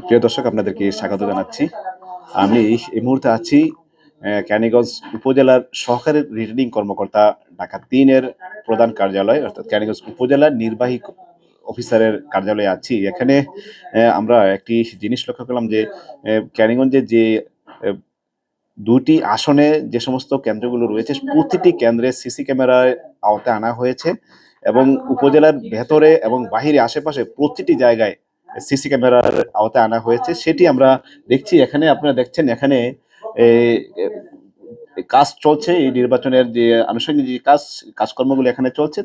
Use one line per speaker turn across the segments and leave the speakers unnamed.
প্রিয় দর্শক, আপনাদেরকে স্বাগত জানাচ্ছি। আমি এই মুহূর্তে আছি ক্যানিগঞ্জ উপজেলার সহকারী রিটার্নিং কর্মকর্তা, ঢাকা তিনের প্রধান কার্যালয়, অর্থাৎ ক্যানিগঞ্জ উপজেলার নির্বাহী অফিসারের কার্যালয়ে আছি। এখানে আমরা একটি জিনিস লক্ষ্য করলাম যে ক্যানিগঞ্জে যে দুটি আসনে যে সমস্ত কেন্দ্রগুলো রয়েছে, প্রতিটি কেন্দ্রে সিসি ক্যামেরার আওতায় আনা হয়েছে এবং উপজেলার ভেতরে এবং বাহিরে আশেপাশে প্রতিটি জায়গায় সিসি ক্যামেরার আওতায় আনা হয়েছে। সেটি আমরা দেখছি। এখানে আপনারা দেখছেন এখানে কাজ চলছে। এই নির্বাচনের যে আনুষঙ্গিক যে কাজ কাজকর্মগুলো এখানে চলছে।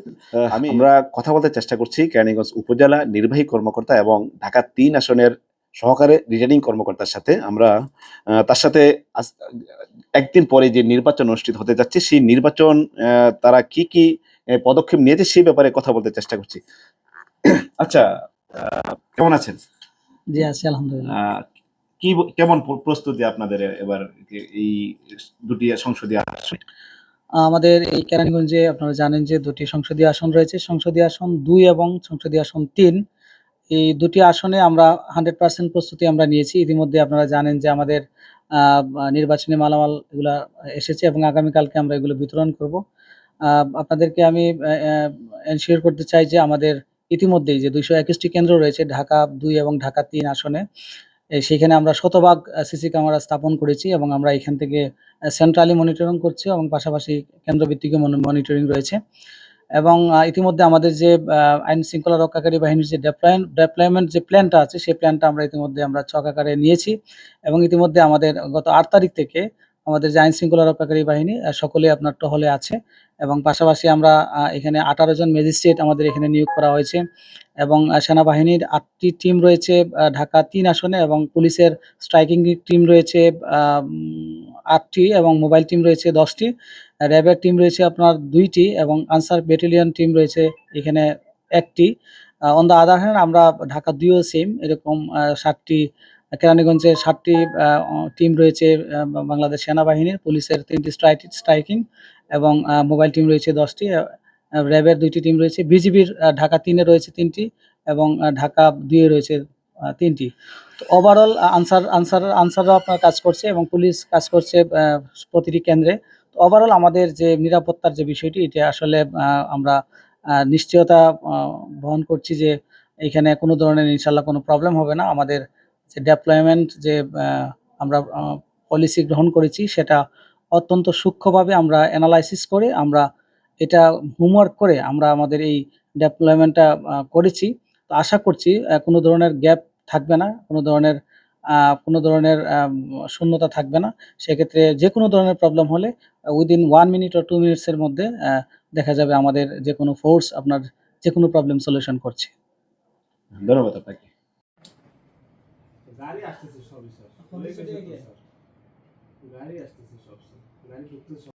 আমি আমরা কথা বলতে চেষ্টা করছি কেরানীগঞ্জ উপজেলা নির্বাহী কর্মকর্তা এবং ঢাকা তিন আসনের সহকারে রিটার্নিং কর্মকর্তার সাথে আমরা তার সাথে একদিন পরে যে নির্বাচন অনুষ্ঠিত হতে যাচ্ছে সেই নির্বাচন তারা কি কি পদক্ষেপ নিয়েছে সেই ব্যাপারে কথা বলতে চেষ্টা করছি। আচ্ছা কেমন আছেন?
জি আছি আলহামদুলিল্লাহ।
কি কেমন প্রস্তুতি আপনাদের এবার এই দুটি সংসদীয় আসন?
আমাদের এই কেরানীগঞ্জে আপনারা জানেন যে দুটি সংসদীয় আসন রয়েছে। সংসদীয় আসন দুই এবং সংসদীয় আসন তিন। এই দুটি আসনে আমরা হান্ড্রেড পার্সেন্ট প্রস্তুতি আমরা নিয়েছি। ইতিমধ্যে আপনারা জানেন যে আমাদের আহ, নির্বাচনী মালামাল এগুলো এসেছে এবং আগামীকালকে আমরা এগুলো বিতরণ করব। আহ, আপনাদেরকে আমি এনশিওর করতে চাই যে আমাদের ইতিমধ্যেই যে দুইশো একুশটি কেন্দ্র রয়েছে, ঢাকা দুই এবং ঢাকা তিন আসনে সেখানে আমরা শতভাগ সিসি ক্যামেরা স্থাপন করেছি এবং আমরা এখান থেকে সেন্ট্রালি মনিটরিং করছি এবং পাশাপাশি কেন্দ্রভিত্তিক মনিটরিং রয়েছে। এবং ইতিমধ্যে আমাদের যে আইন শৃঙ্খলা রক্ষাকারী বাহিনীর যে ডেপ্লয় ডেপ্লয়মেন্ট যে প্ল্যানটা আছে সেই প্ল্যানটা আমরা ইতিমধ্যে আমরা ছক আকারে নিয়েছি এবং ইতিমধ্যে আমাদের গত আট তারিখ থেকে আমাদের যে শৃঙ্খলা রক্ষাকারী বাহিনী সকলে আপনার টহলে আছে এবং পাশাপাশি আমরা এখানে আঠারো জন ম্যাজিস্ট্রেট আমাদের এখানে নিয়োগ করা হয়েছে এবং সেনাবাহিনীর আটটি টিম রয়েছে ঢাকা তিন আসনে এবং পুলিশের স্ট্রাইকিং টিম রয়েছে আটটি এবং মোবাইল টিম রয়েছে দশটি। র্যাবের টিম রয়েছে আপনার দুইটি এবং আনসার ব্যাটালিয়ন টিম রয়েছে এখানে একটি। অন দ্য আদার হ্যান্ড আমরা ঢাকা দুইও সেম এরকম ষাটটি কেরানীগঞ্জে সাতটি টিম রয়েছে বাংলাদেশ সেনাবাহিনীর, পুলিশের তিনটি স্ট্রাইক স্ট্রাইকিং এবং মোবাইল টিম রয়েছে দশটি র্যাবের দুইটি টিম রয়েছে, বিজিবির ঢাকা তিনে রয়েছে তিনটি এবং ঢাকা দুইয়ে রয়েছে তিনটি। তো ওভারঅল আনসার আনসার আনসাররা আপনার কাজ করছে এবং পুলিশ কাজ করছে প্রতিটি কেন্দ্রে। তো ওভারঅল আমাদের যে নিরাপত্তার যে বিষয়টি, এটা আসলে আমরা নিশ্চয়তা বহন করছি যে এখানে কোনো ধরনের ইনশাল্লাহ কোনো প্রবলেম হবে না। আমাদের যে ডেপ্লয়মেন্ট যে আমরা পলিসি গ্রহণ করেছি, সেটা অত্যন্ত সূক্ষ্মভাবে আমরা অ্যানালাইসিস করে আমরা এটা হোমওয়ার্ক করে আমরা আমাদের এই ডেপ্লয়মেন্টটা করেছি। তো আশা করছি কোনো ধরনের গ্যাপ থাকবে না, কোনো ধরনের কোনো ধরনের শূন্যতা থাকবে না। সেক্ষেত্রে যে কোনো ধরনের প্রবলেম হলে উইদিন ওয়ান মিনিট ও টু মিনিটসের মধ্যে দেখা যাবে আমাদের যে কোনো ফোর্স আপনার যে কোনো প্রবলেম সলিউশন করছে।
ধন্যবাদ আপনাকে।
গাড়ি আসতেছে সবই স্যার। গাড়ি আসতেছে সব স্যার। গাড়ি ঢুকতেছে